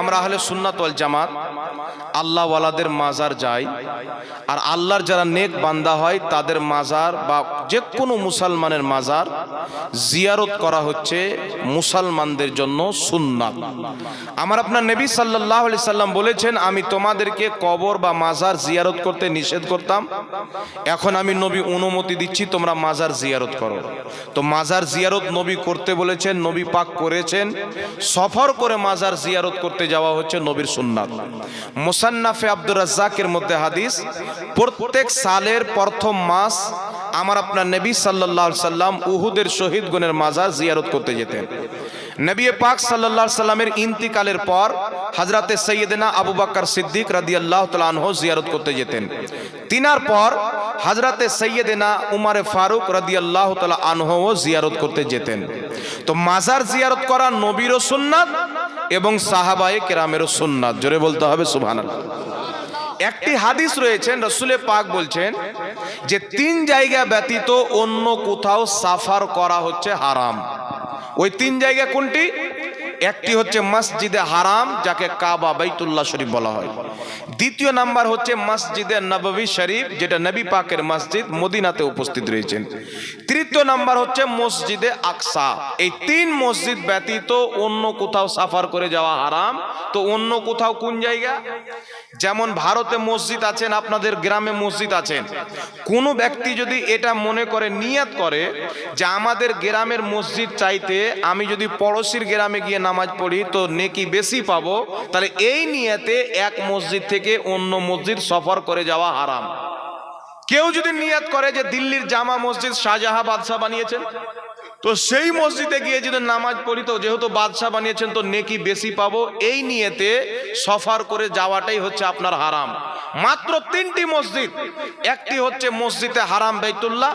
আমরা হলে সুন্নাত ওয়াল জামাত আল্লাহ ওয়ালাদের মাজার যাই, আর আল্লাহর যারা নেক বান্দা হয়, তাদের মাজার বা যে কোনো মুসলমানের মাজার জিয়ারত করা হচ্ছে মুসলমানদের জন্য সুন্নাত। আমার আপনার নবী সাল্লাহ আলি সাল্লাম বলেছেন, আমি তোমাদেরকে কবর বা মাজার জিয়ারত করতে নিষেধ করতাম। এখন আমি নবী অনুমতি দিচ্ছি, তোমরা মাজার জিয়ারত করো। তো মাজার জিয়ারত নবী করতে বলেছেন, নবী পাক করেছেন, সফর করে মাজার জিয়ারত করতে যাওয়া হচ্ছে নবীর সুন্নাত। মোসান্নাফে আব্দুর রাজ্জাকের মধ্যে হাদিস, প্রত্যেক সালের প্রথম মাস আমার আপনার নবী সাল্লাহ সাল্লাম উহুদের শহীদ গুণের মাজার জিয়ারত করতে যেতেন। নবী পাক সাল্লাহ সাল্লামের ইন্তিকালের পর হজরতে সৈয়দনা আবু বাক্কর সিদ্দিক রাদি আল্লাহ তালাহ জিয়ারত করতে যেতেন। তিনার পর হজরতে সৈয়দনা উমারে ফারুক রাদি আল্লাহ তালা আনহও জিয়ারত করতে যেতেন। তো মাজার জিয়ারত করা নবীরও সুন্নাত এবং সাহাবায়ে কেরামেরও সুন্নাত। জোরে বলতে হবে সুভান একটি হাদিস রয়েছেন রসুলে পাক বলছেন যে, তিন জায়গা ব্যতীত অন্য কোথাও সাফার করা হচ্ছে হারাম। ওই তিন জায়গা কোনটি? একটি হচ্ছে মসজিদে হারাম, যাকে কাবা বাইতুল্লাহ শরীফ বলা হয়। দ্বিতীয় নাম্বার হচ্ছে মসজিদে নববী শরীফ, যেটা নবী পাকের মসজিদ মদিনাতে উপস্থিত রয়েছেন। তৃতীয় নাম্বার হচ্ছে মসজিদে আকসা। এই তিন মসজিদ ব্যতীত অন্য কোথাও সাফার করে যাওয়া হারাম। তো অন্য কোথাও কোন জায়গা? যেমন ভারতে মসজিদ আছেন, আপনাদের গ্রামে মসজিদ আছেন। কোনো ব্যক্তি যদি এটা মনে করে, নিয়াত করে যে আমাদের গ্রামের মসজিদ চাইতে আমি যদি পড়োশির গ্রামে গিয়ে নামাজ পড়ি, তো নেকি বেশি পাবো? তাহলে এই নিয়াতে এক মসজিদ থেকে অন্য মসজিদ সফর করে যাওয়া হারাম। কেউ যদি নিয়াত করে যে দিল্লির জামা মসজিদ শাহজাহা বাদশাহ বানিয়েছেন? তো সেই মসজিদে গিয়ে যদি নামাজ পড়ি, তো যেহেতু বাদশাহ বানিয়েছেন, তো নেকি বেশি পাবো। এই নিয়েতে সফর করে যাওয়াটাই হচ্ছে আপনার হারাম। মাত্র তিনটি মসজিদ। একটি হচ্ছে মসজিদে হারাম বাইতুল্লাহ,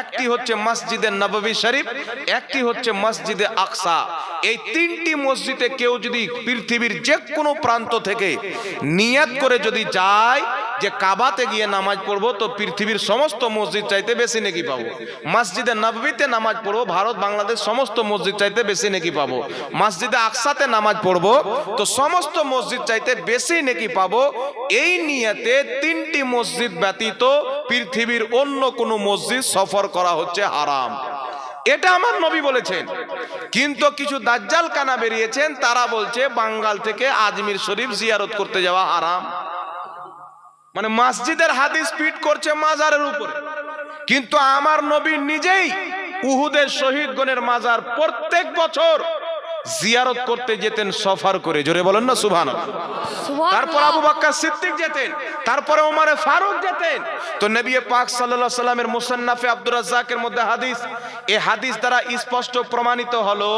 একটি হচ্ছে মসজিদে নববী শরীফ, একটি হচ্ছে মসজিদে আকসা। এই তিনটি মসজিদে কেউ যদি পৃথিবীর যে কোনো প্রান্ত থেকে নিয়াত করে যদি যায় যে কাবাতে গিয়ে নামাজ পড়ব, তো পৃথিবীর সমস্ত মসজিদ চাইতে বেশি নেকি পাবো। মসজিদে নববীতে নামাজ পড়ব, ভারত, বাংলাদেশ সমস্ত মসজিদ চাইতে বেশি নেকি পাবো। মসজিদে আকসাতে নামাজ পড়ব, তো সমস্ত মসজিদ চাইতে বেশি নেকি পাবো। এই নিয়েতে তিনটি মসজিদ ব্যতীত পৃথিবীর অন্য কোনো মসজিদ সফর করা হচ্ছে হারাম। এটা আমার নবী বলেছেন। কিন্তু কিছু দাজ্জাল কানা বেরিয়েছেন, তারা বলছে, বাঙ্গাল থেকে আজমির শরীফ জিয়ারত করতে যাওয়া হারাম। মানে মসজিদের হাদিস পিট করছে মাজারের উপরে। কিন্তু আমার নবী নিজেই উহুদের শহীদ শহীদগণের মাজার প্রত্যেক বছর জিয়ারত করতে যেতেন সফর করে। জোরে বলেন না সুভান তারপর আবু বাক্কার সিদ্দিক যেতেন তারপরে ওমারে ফারুক যেতেন। তো নবী পাক সাল্লাল্লাহু সাল্লামের মুসান্নাফে আব্দুর রাজ্জাকের মধ্যে হাদিস এই হাদিস দ্বারা স্পষ্ট প্রমাণিত হলো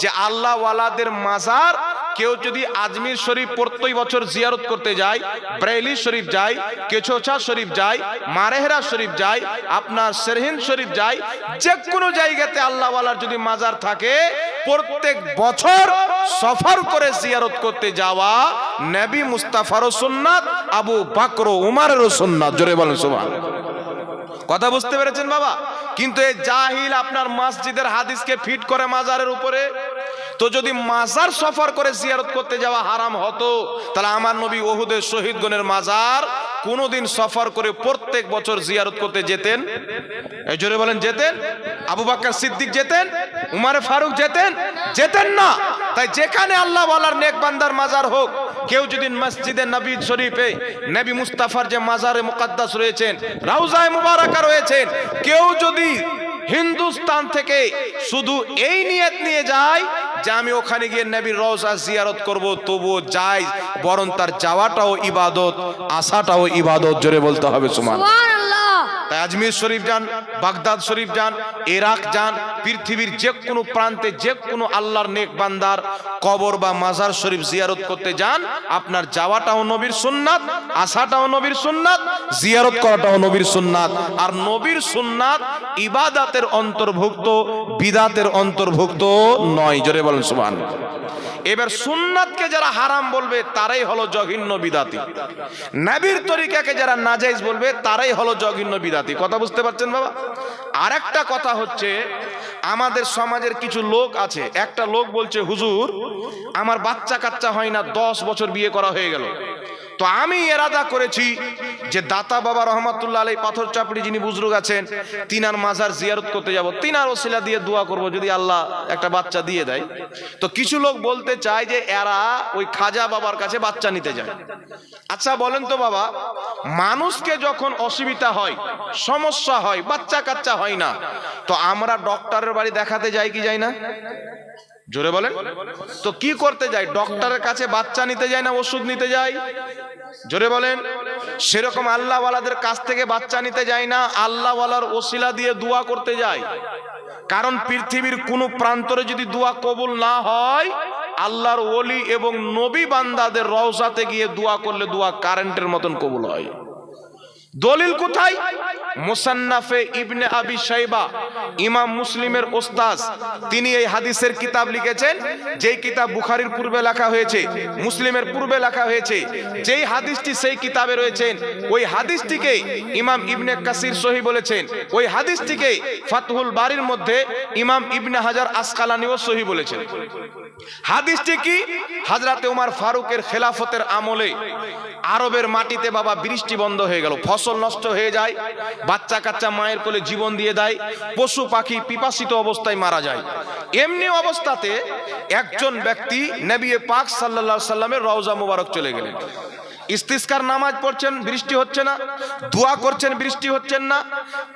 যে আল্লাহ ওয়ালাদের মাজার কেউ যদি আজমির শরীফ প্রত্যেক বছর জিয়ারত করতে যায় ব্রেলি শরীফ যায় কেছোছা শরীফ যায়, মারেহরা শরীফ যায়, আপনার সেরহিন শরীফ যায় যে কোনো জায়গাতে আল্লাহওয়ালার যদি মাজার থাকে, প্রত্যেক বছর সফর করে জিয়ারত করতে যাওয়া নবী মুস্তাফারও সুন্নাত, আবু বাকর উমারেরও সুন্নাত। জোরে বলেন সুবহান কথা বুঝতে পেরেছেন বাবা? কিন্তু এই জাহিল আপনার মসজিদের হাদিসকে ফিট করে মাজারের উপরে তো যদি মাজার সফর করে জিয়ারত করতে যাওয়া হারাম হতো, তাহলে আমার নবী ওহুদের শহীদ শহীদগণের মাজার কোনোদিন সফর করে প্রত্যেক বছর জিয়ারত করতে যেতেন? এই জোরে বলেন, যেতেন? আবু বাক্কার সিদ্দিক যেতেন? উমারে ফারুক যেতেন? যেতেন না। তাই যেখানে আল্লাহ বলার নেক বান্দার মাজার হোক, কেউ যদি মসজিদে নবী শরীফে, নবী মুস্তাফার যে মাজারে মুকাদ্দাস রয়েছেন, রাউজায় মুবারাকা রয়েছেন, কেউ যদি হিন্দুস্তান থেকে শুধু এই নিয়ত নিয়ে যায় যে আমি ওখানে গিয়ে নবীর রওজা জিয়ারত করব, তবুও যাই, বরং তার যাওয়াটাও ইবাদত, আসাটাও ইবাদত, জোরে বলতে হবে সুমান তাই আজমির শরীফ যান, বাগদাদ শরীফ যান, ইরাক যান, পৃথিবীর যে কোনো প্রান্তে যে কোনো আল্লাহর নেক বান্দার কবর বা মাজার শরীফ জিয়ারত করতে যান, আপনার যাওয়াটাও নবীর সুন্নাত, আসাটাও নবীর সুন্নাত, জিয়ারত করাটাও নবীর সুন্নাত। আর নবীর সুন্নাত ইবাদাতের অন্তর্ভুক্ত, বিদাতের অন্তর্ভুক্ত নয়। জোরে বলেন সুবহান এবার সুন্নাতকে যারা হারাম বলবে, তারাই হলো জঘিন্য বিদাতি। নবীর তরিকাকে যারা নাজাইজ বলবে, তারাই হলো জঘিন্য বিদাতি। কথা বুঝতে পারছেন বাবা? আর একটা কথা হচ্ছে, আমাদের সমাজের কিছু লোক আছে। একটা লোক বলছে, হুজুর, আমার বাচ্চা কাচ্চা হয় না, দশ বছর বিয়ে করা হয়ে গেল। তো আমি এরাদা করেছি যে দাতা বাবা রহমাতুল্লাহ আলাই পাথর চাপড়ি যিনি বুজরুগ আছেন, তিনার মাজার জিয়ারত করতে যাব। তিনার ওসিলা দিয়ে দোয়া করব যদি আল্লাহ একটা বাচ্চা দিয়ে দেয়। তো কিছু লোক বলতে চায় যে এরা ওই খাজা বাবার কাছে বাচ্চা নিতে যায়। আচ্ছা বলেন তো বাবা, মানুষকে যখন অসুবিধা হয়, সমস্যা হয় বাচ্চা কাচ্চা হয় না, তো আমরা ডক্টরের বাড়ি দেখাতে যাই কি যাই না? জোরে বলেন। তো কি করতে যায়? ডক্টরের কাছে বাচ্চা নিতে যায় না, ওষুধ নিতে যায়? জোরে বলেন। সেরকম আল্লাহওয়ালাদের কাছ থেকে বাচ্চা নিতে যায় না, আল্লাহওয়ালার ওসিলা দিয়ে দোয়া করতে যায়। কারণ পৃথিবীর কোন প্রান্তরে যদি দোয়া কবুল না হয়, আল্লাহর ওলি এবং নবী বান্দাদের রওজাতে গিয়ে দোয়া করলে দোয়া কারেন্টের মতন কবুল হয়। দলিল কোথায়? মুসান্নাফে ইবনে আবি শাইবা, ইমাম মুসলিমের ওস্তাজ তিনি এই হাদিসের কিতাব লিখেছেন, যেই কিতাব বুখারীর পূর্বে লেখা হয়েছে, মুসলিমের পূর্বে লেখা হয়েছে। যেই হাদিসটি সেই কিতাবে রয়েছেন, ওই হাদিসটিকে ইমাম ইবনে কাসির সহি বলেছেন। ওই হাদিসটিকে ফাতহুল বাড়ির মধ্যে ইমাম ইবনে হাজার আসকালানিও সহি বলেছেন। হাদিসটি কি? হাজরাতে উমার ফারুকের খেলাফতের আমলে আরবের মাটিতে বাবা বৃষ্টি বন্ধ হয়ে গেল, ফসল নষ্ট হয়ে যায়, বাচ্চা কাচ্চা মায়ের কোলে জীবন দিয়ে দেয়, পশু পাখি পিপাসিত অবস্থায় মারা যায়। এমনি অবস্থাতে একজন ব্যক্তি নবী পাক সাল্লাল্লাহু সাল্লামের রওজা মুবারক চলে গেলেন। ইস্তিস্কার নামাজ পড়ছেন, বৃষ্টি হচ্ছে না। দোয়া করছেন, বৃষ্টি হচ্ছেন না।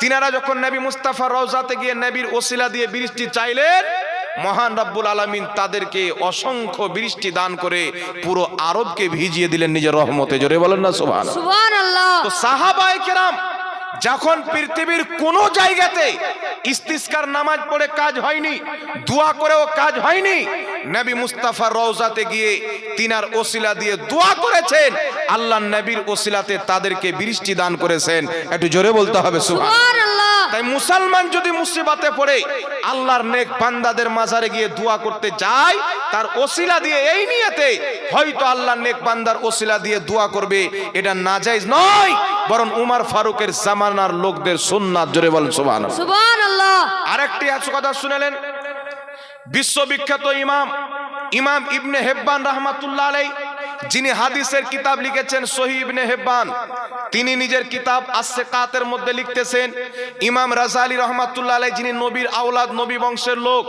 তিনারা যখন নবী মুস্তাফা রওজাতে গিয়ে নবীর ওসিলা দিয়ে বৃষ্টি চাইলেন মহান রব্বুল আলামিন তাদেরকে অসংখ্য বৃষ্টি দান করে পুরো আরবকে ভিজিয়ে দিলেন নিজের রহমতে। জোরে বলেন না আল্লাহ তো সাহাবায়ে কেরাম যখন পৃথিবীর কোন জায়গাতে ইস্তিস্কার নামাজ পড়ে কাজ হয়নি দোয়া করেও কাজ হয়নি নবী মুস্তাফার রওজাতে গিয়ে তিনার ওসিলা দিয়ে দোয়া করেছেন আল্লাহ নবীর ওসিলাতে তাদেরকে বৃষ্টি দান করেছেন। একটু জোরে বলতে হবে সুবহান সুবহান আল্লাহ তাই মুসলমান যদি মুসিবাতে পড়ে আল্লাহর নেক বান্দাদের মাজারে গিয়ে দোয়া করতে যায় তার ওসিলা দিয়ে এই নিয়েতে হয়তো আল্লাহর নেক বান্দার ওসিলা দিয়ে দোয়া করবে। এটা নাজাইজ নয় বরং উমার ফারুকের জামানার লোকদের সুন্নাত জোরে বলেন সুবহানাল্লাহ। আরেকটি আছে কথা শুনেলেন? বিশ্ববিখ্যাত ইমাম ইমাম ইবনে হেব্বান রাহমাতুল্লাহ আলাই যিনি হাদিসের কিতাব লিখেছেন সহি ইবনে হেব্বান তিনি নিজের কিতাব আসেকাতের মধ্যে লিখতেছেন ইমাম রাজালি রহমাতুল্লাহ আলাই যিনি নবীর আওলাদ নবী বংশের লোক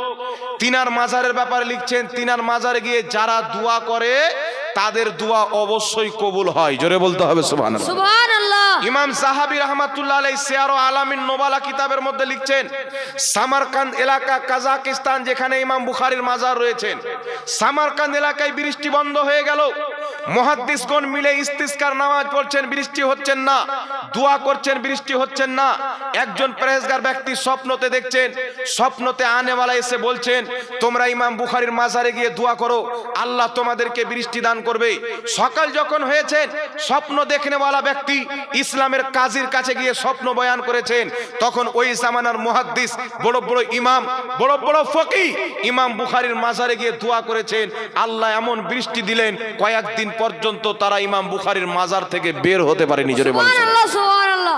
তিনার মাজারের ব্যাপারে লিখছেন তিনার মাজারে গিয়ে যারা দোয়া করে তাদের দোয়া অবশ্যই কবুল হয়। জোরে বলতে হবে সুবহান ইমাম সাহাবি রহমাতুল্লাহ আলাই সিয়ার আলামিন নোবালা কিতাবের মধ্যে লিখছেন সামারকান্দ এলাকা কাজাকিস্তান যেখানে ইমাম বুখারির মাজার রয়েছেন সামারকান্দ এলাকায় বৃষ্টি বন্ধ হয়ে গেল মহাদ্দিসগণ মিলে ইস্তিস্কার নামাজ পড়ছেন, বৃষ্টি হচ্ছেন না। দোয়া করছেন, বৃষ্টি হচ্ছেন না। একজন পরেজগার ব্যক্তি স্বপ্নতে দেখছেন, স্বপ্নতে আনেওয়ালা এসে বলছেন, তোমরা ইমাম বুখারীর মাজারে গিয়ে দোয়া করো, আল্লাহ তোমাদেরকে বৃষ্টি দান করবে। সকাল যখন হয়েছেন, স্বপ্ন ব্যক্তি ইসলামের কাজীর কাছে গিয়ে স্বপ্ন বয়ান করেছেন। তখন ওই জামানার মুহাদ্দিস, বড় বড় ইমাম, বড় বড় ফকি ইমাম বুখারীর মাজারে গিয়ে দোয়া করেছেন, আল্লাহ এমন বৃষ্টি দিলেন, কয়েকদিন পর্যন্ত তারা ইমাম বুখারীর মাজার থেকে বের হতে পারে নিজের সুবহান আল্লাহ সুবহান আল্লাহ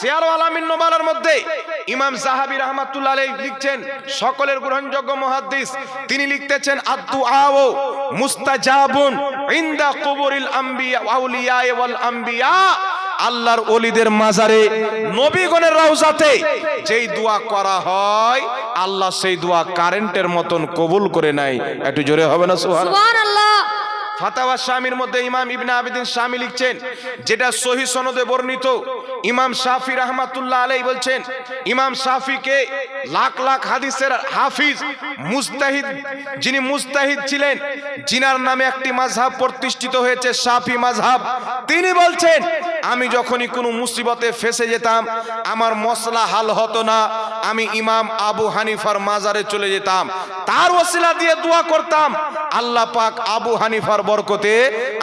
সিয়ার আলামিন নোমালার মধ্যে ইমাম সাহাবী রহমাতুল্লাহ লিখছেন সকলের গ্রহণযোগ্য মুহাদ্দিস তিনি লিখতেছেন আদু আও মুস্তাজাবুন ইনদা কুবুরিল আম্বিয়া আউলিয়া ওয়াল আম্বিয়া। আল্লাহর ওলিদের মাজারে নবীগণের রওজাতে যেই দোয়া করা হয় আল্লাহ সেই দোয়া কারেন্টের মতন কবুল করে নেয়। একটু জোরে হবে না সুবহান সুবহান আল্লাহ ফাতাওয়া শামির মধ্যে ইমাম ইবনে আবিদিন শামি লিখছেন, যেটা সহি সনদে বর্ণিত। ইমাম শাফি রহমাতুল্লাহ আলাই বলছেন, ইমাম শাফিকে লাখ লাখ হাদিসের হাফিজ মুস্তাহিদ, যিনি মুস্তাহিদ ছিলেন, জিনার নামে একটি মাঝহাব প্রতিষ্ঠিত হয়েছে, শাফি মাঝহাব তিনি বলছেন, আমি যখনই কোনো মুসিবতে ফেসে যেতাম, আমার মশলা হাল হতো না, আমি ইমাম আবু হানিফার মাজারে চলে যেতাম। তার ওসিলা দিয়ে দোয়া করতাম, আল্লাহ পাক আবু হানিফার বরকতে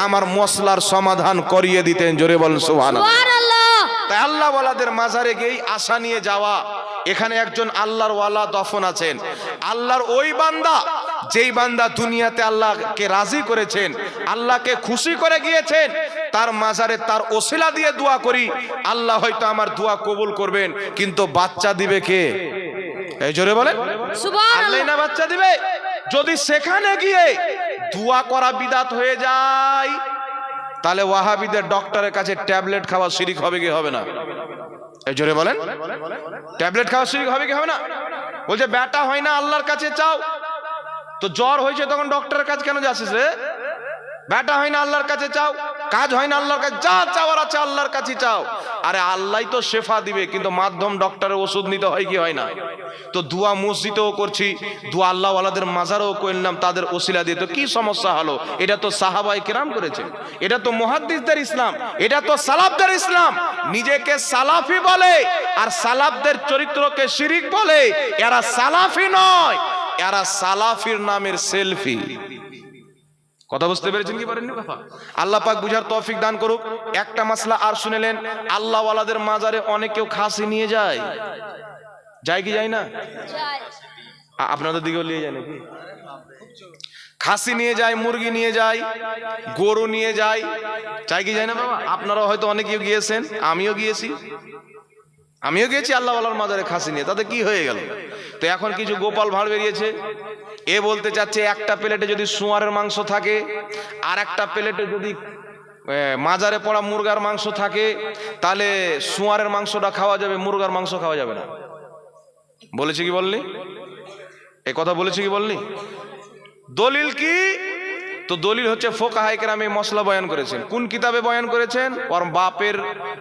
আমার মশলার সমাধান করিয়ে দিতেন জোরে বলেন সুবহানাল্লাহ। সুবহান আল্লাহ তাই আল্লাহ ওয়ালাদের মাজারে গিয়েই আশা নিয়ে যাওয়া। এখানে একজন আল্লাহর ওয়ালা দফন আছেন। আল্লাহর ওই বান্দা যেই বান্দা দুনিয়াতে আল্লাহকে রাজি করেছেন আল্লাহকে খুশি করে গিয়েছেন তার মাজারে তার ওসিলা দিয়ে দোয়া করি আল্লাহ হয়তো আমার দোয়া কবুল করবেন কিন্তু বাচ্চা দিবে কে? এই জোরে বলেন। আল্লাহ না বাচ্চা দিবে? যদি সেখানে গিয়ে দোয়া করা বিদাত হয়ে যায়। তাহলে ওয়াহাবিদের ডক্টরের কাছে ট্যাবলেট খাওয়া শিরিক হবে কি হবে না? এই জোরে বলেন। ট্যাবলেট খাওয়া শিরিক হবে কি হবে না? বলছে, ব্যাটা হয় না, আল্লাহর কাছে চাও। তো জ্বর হয়েছে তখন ডক্টরের কাছে কেন যাচ্ছিস রে? ব্যাটা হয় না, আল্লাহর কাছে চাও। কাজ হয় না আল্লাহর কাছে। যা চাওয়ার আছে আল্লাহর কাছে চাও। আরে আল্লাহ তো শেফা দিবে, কিন্তু মাধ্যম ডক্টরের ওষুধ নিতে হয় কি হয় না? তো দুয়া মসজিদেও করছি, দুয়া আল্লাহ আলাদের মাজারও করলাম, তাদের ওসিলা দিয়ে। তো কি সমস্যা হলো? এটা তো সাহাবাই কেরাম করেছে। এটা তো মুহাদ্দিসদের ইসলাম। এটা তো সালাফদের ইসলাম। নিজেকে সালাফি বলে আর সালাফদের চরিত্রকে শিরিক বলে। এরা সালাফি নয়, এরা সালাফির নামের সেলফি। কথা বুঝতে পেরেছেন কি পারেননি কথা আল্লাহ পাক বুঝার তৌফিক দান করুক। একটা মাসলা আর শুনেলেন আল্লাহ ওয়ালাদের মাজারে অনেক কেউ খাসি নিয়ে যায়। যায় কি যায় না? আপনাদের দিকেও নিয়ে যায় নাকি? খাসি নিয়ে যায়, মুরগি নিয়ে যায়, গরু নিয়ে যায়। চাই কি যায় না বাবা? আপনারাও হয়তো অনেকেও গিয়েছেন, আমিও গিয়েছি। আমিও গিয়েছি আল্লাহ আল্লাহর মাজারে, খাসি নিয়ে। তাতে কি হয়ে গেল? তো এখন কিছু গোপাল ভাঁড় বেরিয়েছে। এ বলতে চাচ্ছে, একটা প্লেটে যদি সোয়ারের মাংস থাকে, আর একটা প্লেটে যদি মাজারে পড়া মুরগার মাংস থাকে, তাহলে সোয়ারের মাংসটা খাওয়া যাবে, মুরগার মাংস খাওয়া যাবে না। বলেছে কি বললি? এ কথা বলেছে কি বললি? দলিল কি? তো দলিল হচ্ছে ফোকা হাইকেরাম এই মশলা বয়ান করেছেন। কোন কিতাবে বয়ান করেছেন? ওর বাপের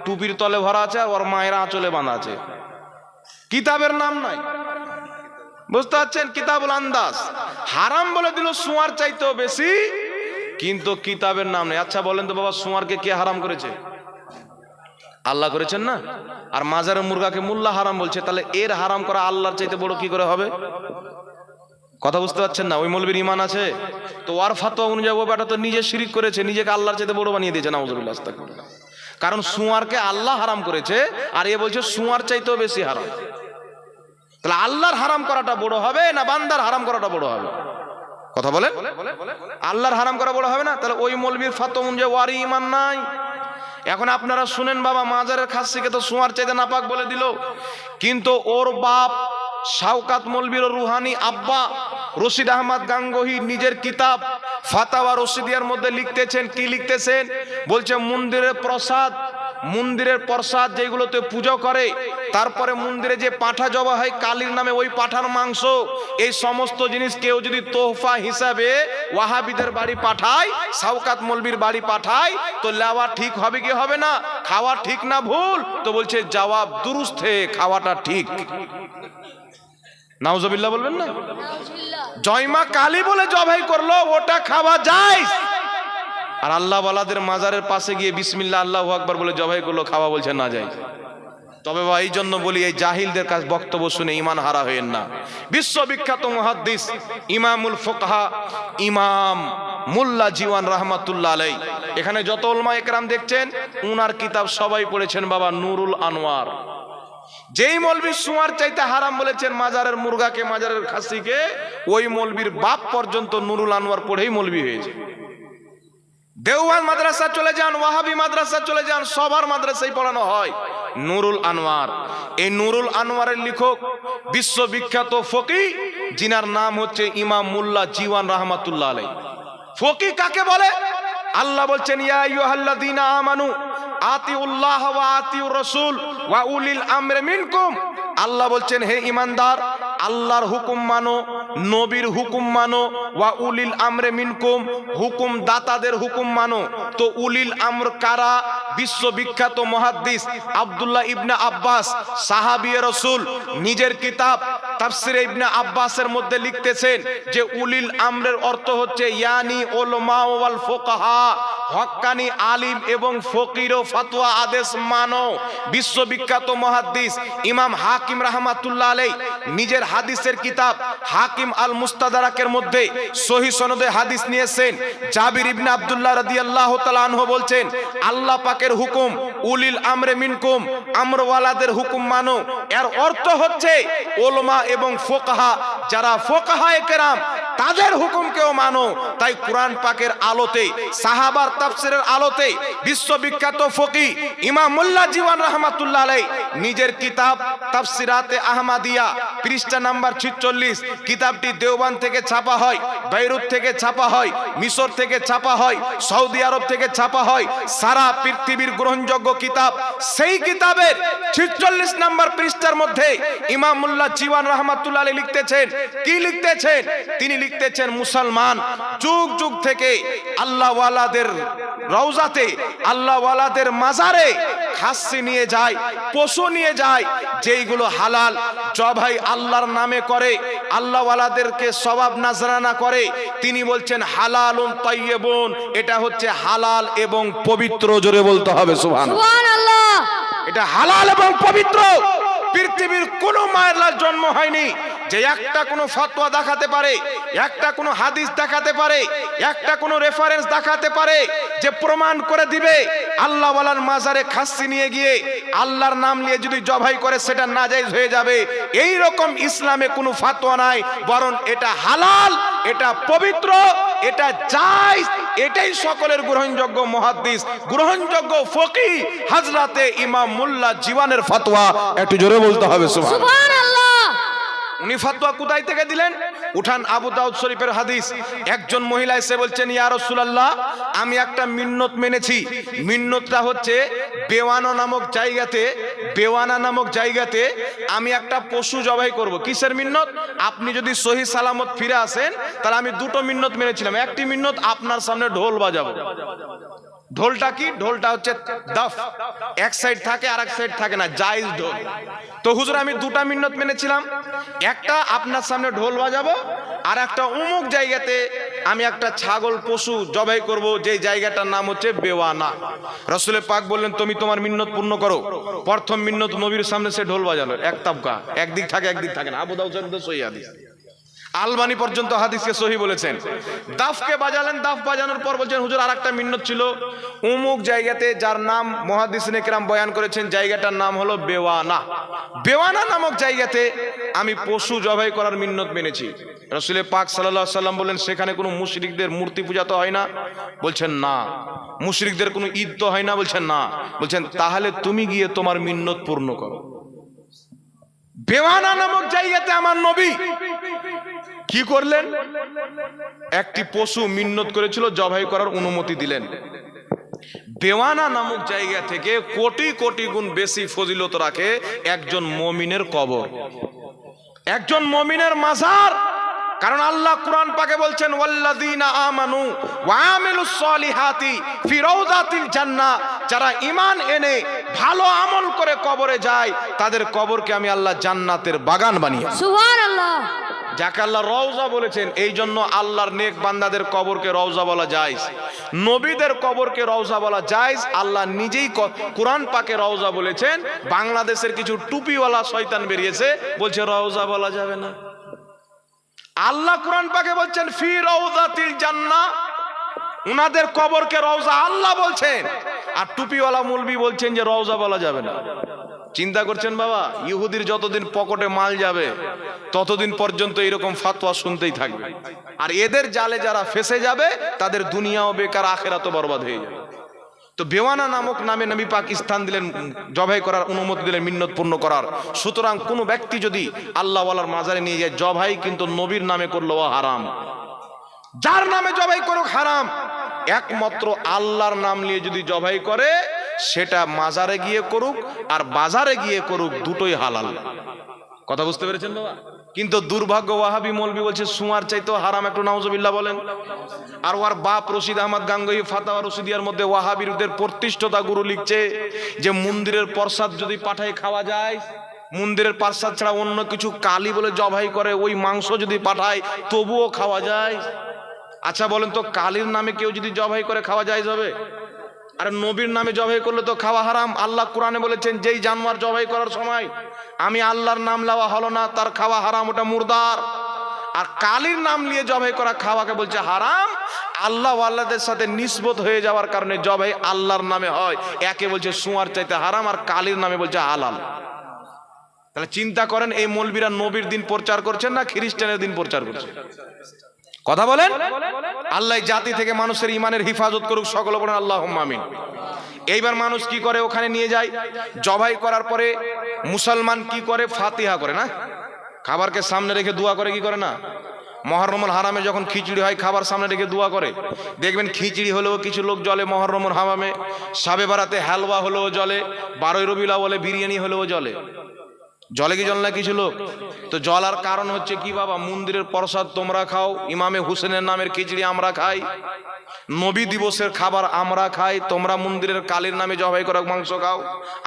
টুপির তলে ভরা আছে আর ওর মায়ের আঁচলে বাঁধা আছে। কিতাবের নাম নাই। বুঝতে পারছেন? কিতাবুল আন্দাজ। হারাম বলে দিল সুয়ার চাইতেও বেশি, কিন্তু কিতাবের নাম নেই। আচ্ছা বলেন তো বাবা, সুয়ারকে কে হারাম করেছে? আল্লাহ করেছেন না? আর মাজারের মুরগাকে মুল্লা হারাম বলছে, তাহলে এর হারাম করা আল্লাহর চাইতে বড় কি করে হবে? কথা বুঝতে পারছেন না? ওই মৌলবীর ইমান আছে? তো ওয়ার ফাতোয়া অনুযায়ী ও বেটা তো নিজে শিরিক করেছে, নিজেকে আল্লাহর চাইতে বড় বানিয়ে দিয়েছে, নাউজুবিল্লাহ। কারণ সুয়ারকে আল্লাহ হারাম করেছে, আর এ বলছে সুয়ার চাইতেও বেশি হারাম। তাহলে আল্লাহর হারাম করাটা বড় হবে না বান্দার হারাম করাটা বড় হবে? কথা বলেন? আল্লাহর হারাম করা বড় হবে না? তাহলে ওই মৌলবীর ফাতোয়া অনুযায়ী ওয়ারই ইমান নাই। এখন আপনারা শুনেন, বাবা মাজারের খাসিকে তো সোয়ার চাইতে নাপাক বলে দিল। কিন্তু ওর বাপ শাওকাত মলবির রুহানি আব্বা রশিদ আহমদ গাঙ্গোহি নিজের কিতাব ফাতাওয়া রশিদিয়ার মধ্যে লিখতেছেন, কি লিখতেছেন? বলছে, মন্দিরের প্রসাদ মন্দিরের প্রসাদ যেগুলোতে পুজো করে, তারপরে মন্দিরে যে পাঠা জবা হয়, কালীর নামে ওই পাঠার মাংস, এই সমস্ত জিনিস কেউ যদি তোহফা হিসাবে ওয়াহাবিদের বাড়ি পাঠায় সাউকাত মলবির বাড়ি পাঠায়, তো লেওয়া ঠিক হবে কি হবে না? খাওয়া ঠিক না ভুল? তো বলছে, জবাব দুরুস্থে, খাওয়াটা ঠিক। নাউজবিল্লাহ বলবেন না? জয়মা কালী বলে জবাই করল ওটা খাওয়া যায়। আর আল্লাহ ওয়ালাদের মাজারের পাশে গিয়ে বিসমিল্লাহ আল্লাহ আকবার বলে জবাই করল খাওয়া বলছে না যায়। তবে বা এই জন্য বলি এই জাহিলদের কাছে বক্তব্য শুনে ইমান হারা হইেন না। বিশ্ববিখ্যাত মুহাদ্দিস ইমামুল ফোকাহা ইমাম মুল্লা জিওয়ান রহমাতুল্লাহ আলাই এখানে যত ওলমা একরাম দেখছেন উনার কিতাব সবাই পড়েছেন বাবা নুরুল আনোয়ার। যেই মলবি সুয়ার চাইতে হারাম বলেছেন মাজারের মুরগাকে, মাজারের খাসিকে, ওই মলবির বাপ পর্যন্ত নুরুল আনোয়ার পড়েই মলবি হয়েছে। দেওয়ান মাদ্রাসা চলে যান, ওয়াহাবি মাদ্রাসা চলে যান, সবার মাদ্রাসায় পড়ানো হয় নুরুল আনোয়ার। এই নুরুল আনোয়ারের লেখক বিশ্ববিখ্যাত ফকি, জিনার নাম হচ্ছে ইমাম মুল্লা জিওয়ান রহমাতুল্লাহ আলাই ফকি কাকে বলে? আল্লাহ বলছেন, ইয়া আইয়ুহাল্লাযীনা আমানু আতিউল্লাহ ওয়া আতিউর রাসূল ওয়া উলিল আমরি মিনকুম। আল্লাহ বলছেন হে ইমানদার আল্লাহর হুকুম মানো, নবীর হুকুম মানো, ওয়া উলিল আমরে মিনকুম, হুকুম দাতাদের হুকুম মানো। তো উলিল আমর কারা? বিশ্ববিখ্যাত মহাদ্দিস আব্দুল্লাহ ইবনে আব্বাস, সাহাবী রসুল, নিজের কিতাব তাফসিরে ইবনে আব্বাসের মধ্যে লিখতেছেন যে উলিল আমরের অর্থ হচ্ছে ইয়ানি ওলমা ওয়াল ফোকাহা হক্কানি আলিম এবং ফকির ও ফাতোয়া আদেশ মানো। বিশ্ববিখ্যাত মহাদ্দিস ইমাম হাকিম রাহমাতুল্লাহ আলাই নিজের হাদিসের কিতাব হাকিম আল মুস্তাদারাকের মধ্যে সহি সনদে হাদিস নিয়েছেন। জাবির ইবনে আব্দুল্লাহ রাদিয়াল্লাহু তাআলা আনহু বলছেন, আল্লাহ পাকের হুকুম, উলিল আমরে মিনকুম, আমরওয়ালাদের হুকুম মানো। এর অর্থ হচ্ছে, ওলমা এবং ফোকাহা, যারা ফোকাহা কেরাম, তাদের হুকুমকেও মানো। তাই কোরআন পাকের আলোতে, সাহাবার তাফসিরের আলোতে বিশ্ববিখ্যাত ফকি ইমাম মোল্লা জীওয়ান রহমাতুল্লাহ আলাই নিজের কিতাব তাফসিরাতে আহমাদিয়া পৃষ্ঠা নাম্বার ছিচল্লিশ। কিতাবটি দেওবান থেকে ছাপা হয়, বাইরুত থেকে ছাপা হয়, মিশর থেকে ছাপা হয়, সৌদি আরব থেকে ছাপা হয়, সারা পৃথিবীর গ্রহণযোগ্য কিতাব। সেই কিতাবের ছিচল্লিশ নাম্বার পৃষ্ঠার মধ্যে ইমামুল্লাহ জীবান রহমাতুল্লাহ আলী লিখতেছেন। কি লিখতেছেন? তিনি লিখতেছেন, মুসলমান, যুগ যুগ থেকে আল্লাহওয়ালাদের রওজাতে, আল্লাহওয়ালাদের মাজারে খাসি নিয়ে যায়, পশু নিয়ে যায়, যেইগুলো হালাল জবাই আল্লাহর নামে করে আল্লাহওয়ালাদেরকে সবাব নাজরানা করে তিনি বলছেন হালাল তাইয়েবন এটা হচ্ছে হালাল এবং পবিত্র জোরে বলতে হবে সুবহান এটা হালাল এবং পবিত্র। পৃথিবীর কোনো মায়ের জন্ম হয়নি। যে একটা কোনো ফতোয়া দেখাতে পারে, একটা কোনো হাদিস দেখাতে পারে, একটা কোনো রেফারেন্স দেখাতে পারে যে প্রমাণ করে দিবে, আল্লাহ ওয়ালার মাজারে খাসি নিয়ে গিয়ে আল্লাহর নাম নিয়ে যদি জবাই করে সেটা নাজাইজ হয়ে যাবে। এই রকম ইসলামে কোনো ফাতোয়া নাই, বরং এটা হালাল, এটা পবিত্র, এটা জায়েজ, এটাই সকলের গ্রহণযোগ্য মহাদ্দিস, গ্রহণযোগ্য ফকি হাজরাতে ইমাম মোল্লা জীবনের ফতোয়া। একটু জোরে বলতে হবে সুবহান সুবহান আল্লাহ উনি ফতোয়া কোথায় থেকে দিলেন? উঠান আবু দাউদ শরীফের হাদিস। একজন মহিলা এসে বলছেন, ইয়া রাসূলুল্লাহ, আমি একটা মিন্নত মেনেছি। মিন্নতটা হচ্ছে বেওয়ানা নামক জায়গাতে, বেওয়ানা নামক জায়গাতে আমি একটা পশু জবাই করব। কিসের মিন্নত? আপনি যদি সহি সালামত ফিরে আসেন, তাহলে আমি দুটো মিন্নত মেনেছিলাম। একটি মিন্নত আপনার সামনে ঢোল বাজাবো। ঢোলটা কি? ঢোলটা হচ্ছে দাফ। এক সাইড থাকে আর এক সাইড থাকে না জাইজ ঢোল। তো হুজুর, আমি দুটা মিন্নত মেনেছিলাম। একটা আপনার সামনে ঢোল বাজাবো, আর একটা অমুক জায়গাতে আমি একটা ছাগল, পশু জবাই করব যে জায়গাটার নাম হচ্ছে বেওয়ানা। রসুলের পাক বললেন, তুমি তোমার মিন্নত পূর্ণ করো। প্রথম মিন্নত নবীর সামনে সে ঢোল বাজালো, এক তাবকা। একদিক থাকে একদিক থাকে না। আবু দাউদ হাদিস। আলবানি পর্যন্ত হাদিসকে সহি বলেছেন। দাফকে বাজালেন, দাফ বাজানোর পর বলছেন, হুজুর আর একটা মিন্নত ছিল। অমুক জায়গাতে যার নাম মহাদিস নেকরাম বয়ান করেছেন, জায়গাটার নাম হলো বেওয়ানা। বেওয়ানা নামক জায়গাতে আমি পশু জবাই করার মিন্নত মেনেছি। রসুলের পাক সাল্লাহ সাল্লাম বললেন সেখানে কোনো মুশরিকদের মূর্তি পূজা তো হয় না? বলছেন, না। মুশরিকদের কোনো ঈদ তো হয় না? বলছেন না। বলছেন, তাহলে তুমি গিয়ে তোমার মিন্নত পূর্ণ করো। বেওয়ানা নামক জায়গাতে আমার নবী কি করলেন? একটি পশু মিন্নত করেছিল, জবাই করার অনুমতি দিলেন। বেওয়ানা নামক জায়গা থেকে কোটি কোটি গুণ বেশি ফজিলত রাখে একজন মমিনের কবর। একজন মমিনের মাজার। কারণ আল্লাহ কোরআন পাকে বলছেন ওয়াল্লাযীনা আমানু ওয়া আমিলুস সলিহাতি ফি রাউদাতিল জান্নাহ। যারা ঈমান এনে ভালো আমল করে কবরে যায় তাদের কবরকে আমি আল্লাহ জান্নাতের বাগান বানিয়ে সুবহান আল্লাহ যাকে আল্লাহ রওজা বলেছেন এই জন্য আল্লাহর নেক বান্দাদের কবরকে রওজা বলা যায় নবীদের কবরকে রওজা বলা যায় আল্লাহ নিজেই কোরআন পাকে রওজা বলেছেন। বাংলাদেশের কিছু টুপিওয়ালা শয়তান বেরিয়েছে বলছে রওজা বলা যাবে না। আল্লাহ কোরআন পাকে বলছেন, ফি রওজাতিল জান্নাহ। উনাদের কবরকে রওজা আল্লাহ বলছেন। আর টুপিওয়ালা মুলবি বলছেন যে, রওজা বলা যাবে না। চিন্তা করছেন বাবা, ইহুদির যতদিন পকেটে মাল যাবে, ততদিন পর্যন্ত এরকম ফাতোয়া শুনতেই থাকবে। আর এদের জালে যারা ফেসে যাবে, তাদের দুনিয়াও বেকার, আখেরাতও বরবাদ হয়ে যাবে। তো বেওয়ানা নামক নামে নবী পাকিস্তান দিলেন উম, জবাই করার অনুমতি দিলেন মিন্নত পূর্ণ করার। সুতরাং কোনো ব্যক্তি যদি আল্লাহওয়ালার মাজারে নিয়ে যায় জবাই কিন্তু নবীর নামে করল হারাম। যার নামে জবাই করুক হারাম। একমাত্র আল্লাহর নাম নিয়ে যদি জবাই করে সেটা মাজারে গিয়ে করুক আর বাজারে গিয়ে করুক দুটোই হালাল। কথা বুঝতে পেরেছেন বাবা? কিন্তু দুর্ভাগ্য ওয়াহাবি মৌলবি বলছে সুয়ার চাইতেও হারাম একটু, নাউজুবিল্লাহ বলেন। আর ওর বাপ রশিদ আহমদ গাঙ্গই ফাতাওয়া রশিদিয়ার মধ্যে ওয়াহাবিরদের প্রতিষ্ঠতা গুরু লিখছে যে, মন্দিরের প্রসাদ যদি পাঠায় খাওয়া যায়, মন্দিরের প্রসাদ ছাড়া অন্য কিছু কালি বলে জবাই করে, ওই মাংস যদি পাঠায় তবুও খাওয়া যায়। আচ্ছা বলেন তো, কালির নামে কেউ যদি জবাই করে খাওয়া যায় যাবে? আর নবীর নামে জবাই করলে তো খাওয়া হারাম। আল্লাহ কোরআনে বলেছেন, যেই জানোয়ার জবাই করার সময় আমি আল্লাহর নাম নেওয়া হলো না, তার খাওয়া হারাম, ওটা মুর্দার। আর কালির নাম নিয়ে জবাই করা খাওয়াকে বলছে হারাম। আল্লাহ আল্লাহদের সাথে নিসবত হয়ে যাওয়ার কারণে জবাই আল্লাহর নামে হয়। একে বলছে সুয়ার চাইতে হারাম, আর কালির নামে বলছে হালাল। তাহলে চিন্তা করেন, এই মলবিরা নবীর দিন প্রচার করছেন না খ্রিস্টানের দিন প্রচার করছেন? কথা বলেন? আল্লাহ জাতি থেকে মানুষের ইমানের হিফাজত করুক সকল বলেন আল্লাহ আমিন। এইবার মানুষ কি করে ওখানে নিয়ে যায়? জবাই করার পরে মুসলমান কি করে? ফাতিহা করে না? খাবারকে সামনে রেখে দোয়া করে কি করে না? মহরমল হারামে যখন খিচুড়ি হয় খাবার সামনে রেখে দোয়া করে। দেখবেন খিচুড়ি হলেও কিছু লোক জলে মহরমল হারামে। সাবে বারাতে হালুয়া হলেও জলে বারোই রবিলা বলে বিরিয়ানি হলেও জলে জলে কি জল না কিছু লোক তো আর কারণ হচ্ছে কি বাবা? মন্দিরের প্রসাদ তোমরা খাও, ইমামে হুসেনের নামের খিচড়ি আমরা খাই, নবী দিবসের খাবার আমরা খাই, তোমরা মন্দিরের কালীর নামে জবাই করা মাংস খাও।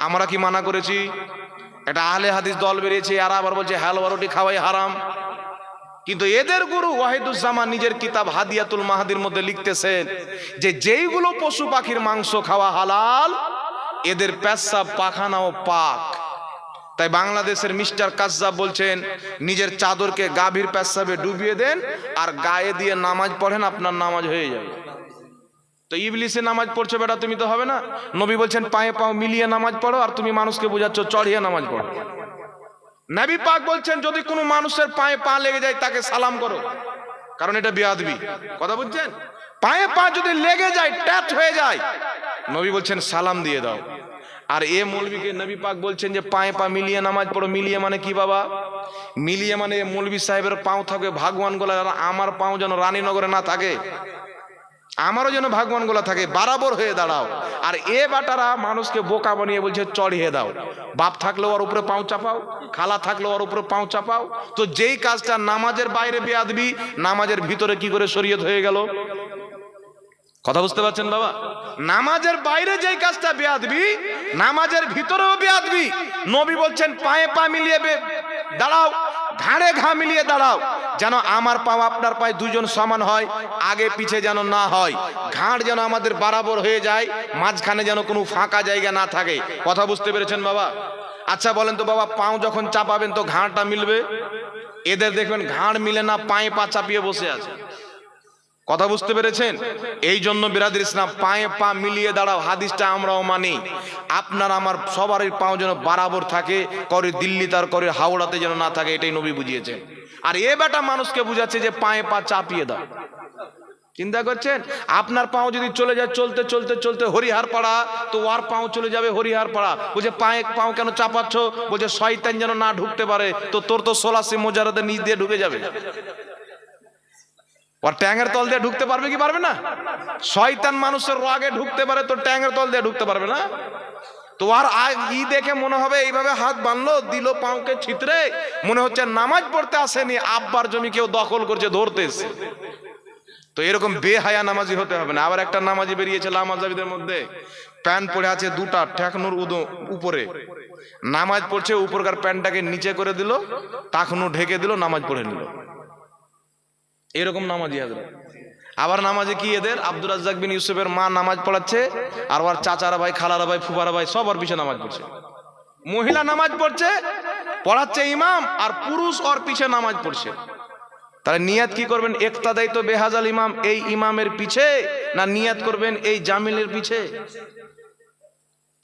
আমরা কি মানা করেছি? এটা আহলে হাদিস দল বেরিয়েছে আর আবার বলছে হালুয়া রুটি খাওয়াই হারাম। কিন্তু এদের গুরু ওয়াহিদুজ্জামান নিজের কিতাব হাদিয়াতুল মাহাদির মধ্যে লিখতেছেন যে, যেইগুলো পশু পাখির মাংস খাওয়া হালাল, এদের পেশাব পাখানা ও পাক। তাই বাংলাদেশের মিস্টার কাজ্জাব বলছেন, নিজের চাদরকে গাভীর পেশাবে ডুবিয়ে দেন আর গায়ে দিয়ে নামাজ পড়েন, আপনার নামাজ হয়ে যাবে। তো ইবলিসে নামাজ পড়ছো বেটা, তুমি তো হবে না। নবী বলছেন, পায়ে পাও মিলিয়ে নামাজ পড়ো আর তুমি মানুষকে বোঝাচ্ছ, চড়িয়ে নামাজ পড়ো। নবী পাক বলছেন, যদি কোনো মানুষের পায়ে পা লেগে যায়, তাকে সালাম করো। কারণ এটা বেয়াদবি। কথা বুঝছেন? পায়ে পা যদি লেগে যায়, ট্যাচ হয়ে যায়। নবী বলছেন, সালাম দিয়ে দাও। আর এ মৌলবীকে নবী পাক বলছেন যে পায়ে পা মিলিয়ে নামাজ পড়ো। মিলিয়ে মানে কি বাবা? মিলিয়ে মানে মৌলবী সাহেবের পাও থাকবে ভাগবান গোলা আর আমার পাও যেন রানীনগরে না থাকে। আমারও যেন ভাগবান গোলা থাকে, বরাবর হয়ে দাঁড়াও। আর এ বাটারা মানুষকে বোকা বানিয়ে বলছে চড়িয়ে দাও। বাপ থাকলেও ওর উপরে পাও চাপাও, খালা থাকলেও ওর উপরে পাও চাপাও। তো যেই কাজটা নামাজের বাইরে বেয়াদবি, নামাজের ভিতরে কি করে শরীয়ত হয়ে গেল? কথা বুঝতে পারছেন বাবা? নামাজের বাইরে যেই কাজটা বেয়াদবি, নামাজের ভিতরেও বেয়াদবি। নবী বলছেন, পায়ে পা মিলিয়ে দাঁড়াও, ঘাড়ে ঘা মিলিয়ে দাঁড়াও, যেন আমার পাও আপনার পায়ে দুজন সমান হয়, আগে পিছে যেন না হয়। ঘাড় যেন আমাদের বরাবর হয়ে যায়, মাঝখানে যেন কোনো ফাঁকা জায়গা না থাকে। কথা বুঝতে পেরেছেন বাবা? আচ্ছা বলেন তো বাবা, পাও যখন চাপাবেন তো ঘাড়টা মিলবে? এদের দেখবেন ঘাড় মিলে না, পায়ে পা চাপিয়ে বসে আছে। কথা বুঝতে পেরেছেন? এই জন্য বিরাদির ইসলাম, পায়ে পা মিলিয়ে দাঁড়াও, হাদিসটা আমরাও মানি। আপনার আমার সবারই পাও যেন বরাবর থাকে, করে দিল্লি তার, করে হাওড়াতে যেন না থাকে, এটাই নবী বুঝিয়েছেন। আর এ বেটা মানুষকে বুঝাচ্ছে যে পায়ে পা চাপিয়ে দাও। চিন্তা করছেন? আপনার পাও যদি চলে যায়, চলতে চলতে চলতে হরিহার পাড়া তো ওর পাও চলে যাবে হরিহার পাড়া বলছে, পায়ে পাও কেন চাপাচ্ছ? বলছে, শয়তান যেন না ঢুকতে পারে, তো তোর তো সোলাসি মোজারাতে নিচ দিয়ে ঢুকে যাবে। ওর ট্যাঙের তল দিয়ে ঢুকতে পারবে কি পারবে না? শয়তান মানুষের রাগে ঢুকতে পারে, তো ট্যাঙের তল দিয়ে ঢুকতে পারবে না? তো আর ই দেখে মনে হবে এইভাবে হাত বানলো, দিল পাউকে ছিতরে, মনে হচ্ছে নামাজ পড়তে আসেনি, আব্বার জমি কেউ দখল করছে, ধরতে এসছে। তো এরকম বেহায়া নামাজি হতে হবে না। আবার একটা নামাজি বেরিয়েছে লামাজাবিদের মধ্যে। প্যান্ট পরে আছে দুটা, ঠেকনুর উদো উপরে। নামাজ পড়ছে, উপরকার প্যান্টটাকে নিচে করে দিল টাকনু ঢেকে দিল, নামাজ পড়ে নিল। এরকম নামাজি হাজরা। আবার নামাজে কি এদের? আব্দুর রাজ্জাক বিন ইউসুফের মা নামাজ পড়াচ্ছে, আর ওর চাচারা ভাই, খালারা ভাই, ফুফারা ভাই সবার পিছনে নামাজ পড়ছে। মহিলা নামাজ পড়ছে, পড়াচ্ছে ইমাম, আর পুরুষ ওর পিছে নামাজ পড়ছে। তাহলে নিয়াত কি করবেন? একতাদাই তো বেহাজাল ইমাম, এই ইমামের পিছে, না নিয়াত করবেন এই জামিলের পিছে?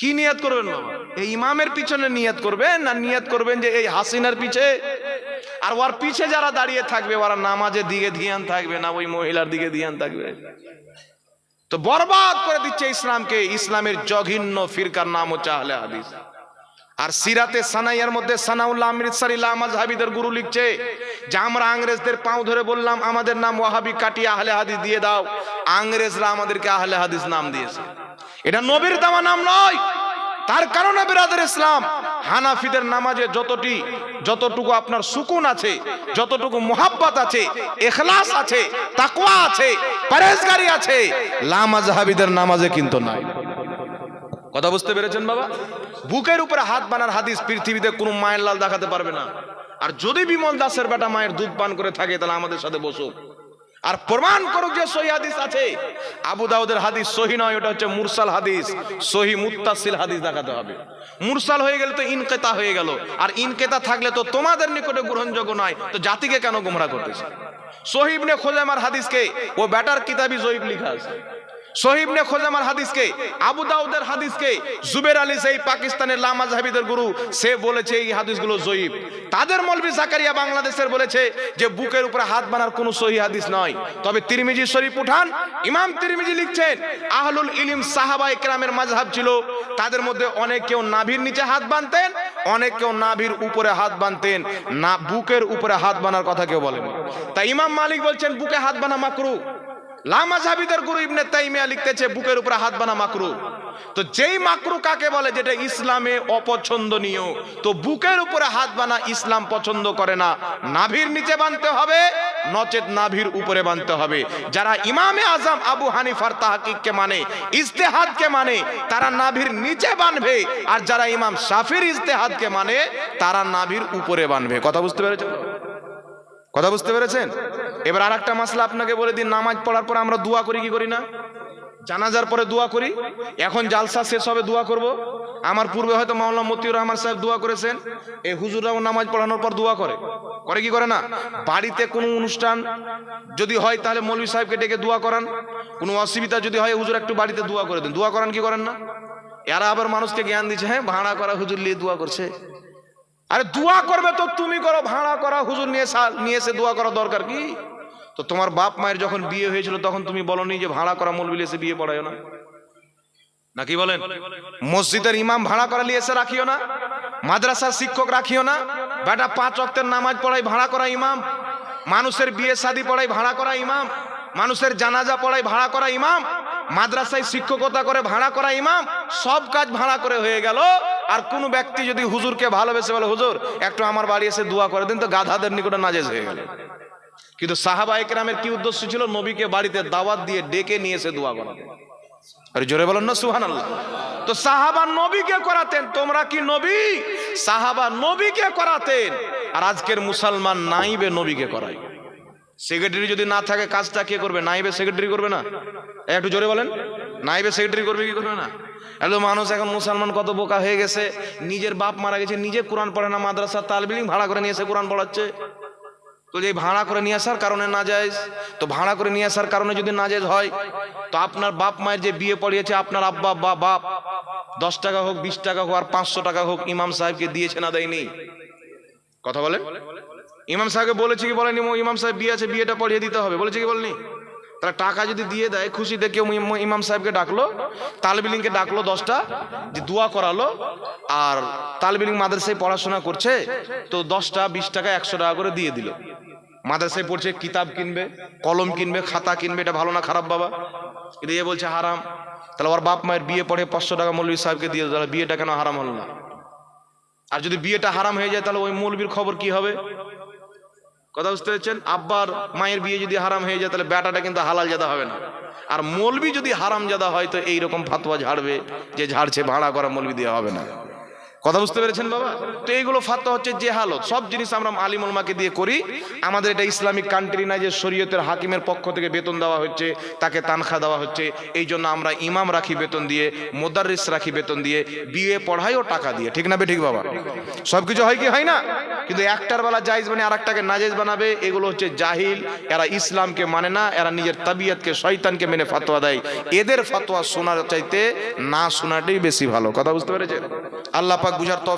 কি নিয়াত করবেন বাবা? এই ইমামের পিছনে নিয়াত করবেন, না নিয়াত করবেন যে এই হাসিনার পিছে? আর ওর পিছে যারা দাঁড়িয়ে থাকবে, ওরা নামাজের দিকে ধ্যান থাকবে না, ওই মহিলার দিকে ধ্যান থাকবে। তো বরবাদ করে দিচ্ছে ইসলামকে। ইসলামের জঘিন্য ফিরকার নাম হচ্ছে আহলে হাদিস। আর সিরাতে সানাইয়ার মধ্যে সানাউল্লাহ অমৃতসর ইলামাজ হাবিদের গুরু লিখছে যে, আমরা আংরেজদের পাও ধরে বললাম, আমাদের নাম ওয়াহাবি কাটিয়ে আহলে হাদিস দিয়ে দাও। আংরেজরা আমাদেরকে আহলে হাদিস নাম দিয়েছে। এটা নবীর দেওয়া নাম নয়। তার কারণে বিরাদের ইসলাম, হানাফিদের নামাজে যতটি, যতটুকু আপনার সুকুন আছে, যতটুকু মোহাব্বত আছে এখলাস আছে তাকুয়া আছে পরেজগারি আছে লামাজহাবিদের নামাজে কিন্তু নাই। কথা বুঝতে পেরেছেন বাবা? বুকের উপরে হাত বানার হাদিস পৃথিবীতে কোনো মায়ের লাল দেখাতে পারবে না। আর যদি বিমল দাসের বেটা মায়ের দুধ পান করে থাকে, তাহলে আমাদের সাথে বসুক। আর প্রমাণ করুক যে সহি হাদিস আছে। আবু দাউদের হাদিস সহি নয়, ওটা হচ্ছে মুরসাল হাদিস। সহি মুত্তাসিল হাদিস দেখাতে হবে। মুরসাল হয়ে গেলে তো ইনকেতা হয়ে গেল। আর ইনকেতা থাকলে তো তোমাদের নিকটে গ্রহণযোগ্য নয়। তো জাতিকে কেন গুমরা করতেছে? সহিবনে আমার হাদিসকে, ও ব্যাটার কিতাবি জহিব লিখা আছে। সহিবনে খোজামার হাদিসকে, আবু দাউদের হাদিসকে জুবের আলী সেই পাকিস্তানের লামা জাহাবিদের গুরু, সে বলেছে এই হাদিসগুলো জয়ীব। তাদের মলবি জাকারিয়া বাংলাদেশের বলেছে যে বুকের উপরে হাত বানার কোনো সহি হাদিস নয়। তবে তিরমিজি শরীফ উঠান, ইমাম তিরমিজি লিখছেন, আহলুল ইলিম সাহাবা ইকরামের মাযহাব ছিল, তাদের মধ্যে অনেক কেউ নাভির নিচে হাত বানতেন, অনেক কেউ নাভির উপরে হাত বানতেন। না, বুকের উপরে হাত বানার কথা কেউ বলেন। তাই ইমাম মালিক বলছেন, বুকে হাত বানা মাকরু। লামা জাবিদের গুরু ইবনে তাইমিয়া লিখতেছে, বুকের উপরে হাত বানা মাকরু। তো যেই মাকরু কাকে বলে? যেটা ইসলামে অপছন্দনীয়। তো বুকের উপরে হাত বানা ইসলাম পছন্দ করে না। নাভির নিচে বানতে হবে, নচেত নাভির উপরে বানতে হবে। যারা ইমামে আজম আবু হানিফার তাহাকিককে মানে ইজতেহাদকে মানে তারা নাভির নিচে বানবে। আর যারা ইমাম শাফির ইজতেহাদকে মানে তারা নাভির উপরে বানবে। কথা বুঝতে পেরেছেন? কথা বুঝতে পেরেছেন? এবার আর একটা মাসলা আপনাকে বলে দিন নামাজ পড়ার পর আমরা দোয়া করি, কি করি না? জানাজার পরে দোয়া করি। এখন জালসা শেষ হবে, দোয়া করব। আমার পূর্বে হয়তো মাওলানা মতিউর রহমান সাহেব দোয়া করেছেন, এই হুজুররাও নামাজ পড়ানোর পর দোয়া করে। করে কি করে না? বাড়িতে কোনো অনুষ্ঠান যদি হয়, তাহলে মৌলভী সাহেবকে ডেকে দোয়া করান। কোনো অসুবিধা যদি হয়, হুজুর একটু বাড়িতে দোয়া করে দেন। দোয়া করান কি করেন না? এরা আবার মানুষকে জ্ঞান দিচ্ছে হ্যাঁ ভাড়া করা হুজুর নিয়ে দোয়া করছে। আরে দোয়া করবে তো তুমি করো, ভাড়া করা, হুজুর নিয়ে নিয়ে এসে দোয়া করা দরকার কি? তো তোমার বাপ মায়ের যখন বিয়ে হয়েছিল, তখন তুমি বলনি যে ভাড়া করা মৌলবি এসে বিয়ে পড়ায় না? নাকি বলেন? মসজিদের ইমাম ভাড়া করা নিয়ে এসে রাখিও না? মাদ্রাসার শিক্ষক রাখিও না? বেটা, পাঁচ অক্তের নামাজ পড়াই ভাড়া করা ইমাম। মানুষের বিয়ে শাদী পড়াই ভাড়া করা ইমাম। মানুষের জানাজা পড়াই ভাড়া করা ইমাম। মাদ্রাসায় শিক্ষকতা করে ভাড়া করা ইমাম, সব কাজ ভাড়া করে হয়ে গেল। আর কোন ব্যক্তি যদি হুজুরকে ভালোবেসে বলে, হুজুর, একটু আমার বাড়ি এসে দোয়া করে দিন, তো গাধাদের নিকটে নাজেজ হয়ে গেল। কিন্তু সাহাবা একরামের কি উদ্দেশ্য ছিল? নবীকে বাড়িতে দাওয়াত দিয়ে ডেকে নিয়ে এসে দোয়া করা। আরে জোরে বলেন না সুহান তো সাহাবা নবীকে করাতেন, তোমরা কি নবী? সাহাবা নবীকে করাতেন। আর আজকের মুসলমান নাইবে নবীকে করায়। সেক্রেটারি যদি না থাকে, কাজটা কে করবে? নাইবে সেক্রেটারি করবে না? একটু জোরে বলেন। নাইবে সেক্রেটারি করবে কি করবে না? এত মানুষ এখন মুসলমান কত বোকা হয়ে গেছে। নিজের বাপ মারা গেছে, নিজে কোরআন পড়ে না, মাদ্রাসা তালবিলিং ভাড়া করে নিয়ে এসে কোরআন পড়াচ্ছে। তো যে ভাড়া করে নিয়ে আসার কারণে না যায়, তো ভাড়া করে নিয়ে আসার কারণে যদি না যায় হয়, তো আপনার বাপ মায়ের যে বিয়ে পড়িয়েছে, আপনার আব্বা, বা, বাপ, দশ টাকা হোক, বিশ টাকা হোক, আর পাঁচশো টাকা হোক, ইমাম সাহেবকে দিয়েছে না দেয়নি। কথা বলেন? ইমাম সাহেবকে বলেছে কি বলেনি "মো ইমাম সাহেব বিয়ে আছে বিয়েটা পড়িয়ে দিতে হবে। বলেছে কি বলেনি? তাহলে টাকা যদি দিয়ে দেয় খুশি দেখে ইম- ইমাম সাহেবকে ডাকলো তালবিলিংকে ডাকলো দশটা যে দোয়া করালো আর তালবিলিং মাদ্রাসায় পড়াশোনা করছে তো দশটা বিশ টাকা একশো টাকা করে দিয়ে দিল। মাদ্রাসায় পড়ছে কিতাব কিনবে কলম কিনবে খাতা কিনবে এটা ভালো না খারাপ বাবা। কিন্তু এ বলছে হারাম। তাহলে ওর বাপ মায়ের বিয়ে পড়ে পাঁচশো টাকা মৌলবী সাহেবকে দিয়ে দিল, বিয়েটা কেন হারাম হলো না? আর যদি বিয়েটা হারাম হয়ে যায় তাহলে ওই মৌলবীর খবর কি হবে? কথা বুঝতে পেরেছেন? আব্বার মায়ের বিয়ে যদি হারাম হয়ে যায়, তাহলে বেটাটা কিন্তু হালাল জাদা হবে না। আর মৌলবি যদি হারাম জাদা হয়, তো এইরকম ফাতোয়া ঝাড়বে, যে ঝাড়ছে, ভাড়া করা মৌলবি দেওয়া হবে না। কথা বুঝতে পেরেছেন বাবা? তো এইগুলো ফাতোয়া হচ্ছে যে হালত। সব জিনিস আমরা আলিম উলমাকে দিয়ে করি। আমাদের এটা ইসলামিক কান্ট্রি না যে শরীয়তের হাকিমের পক্ষ থেকে বেতন দেওয়া হচ্ছে, তাকে তানখা দেওয়া হচ্ছে। এই জন্য আমরা ইমাম রাখি বেতন দিয়ে মোদারিস রাখি বেতন দিয়ে বিয়ে পড়াই ও টাকা দিয়ে। ঠিক না বে ঠিক বাবা? সবকিছু হয় কি, হয় না? কিন্তু একটার বেলা জায়েজ মানে আর একটাকে নাজেজ বানাবে, এগুলো হচ্ছে জাহিল। এরা ইসলামকে মানে না, এরা নিজের তাবিয়াতকে শয়তানকে মেনে ফাতোয়া দেয়। এদের ফাতোয়া শোনার চাইতে না শোনাটাই বেশি ভালো। কথা বুঝতে পেরেছেন? আল্লাহ পাক বুঝার তফ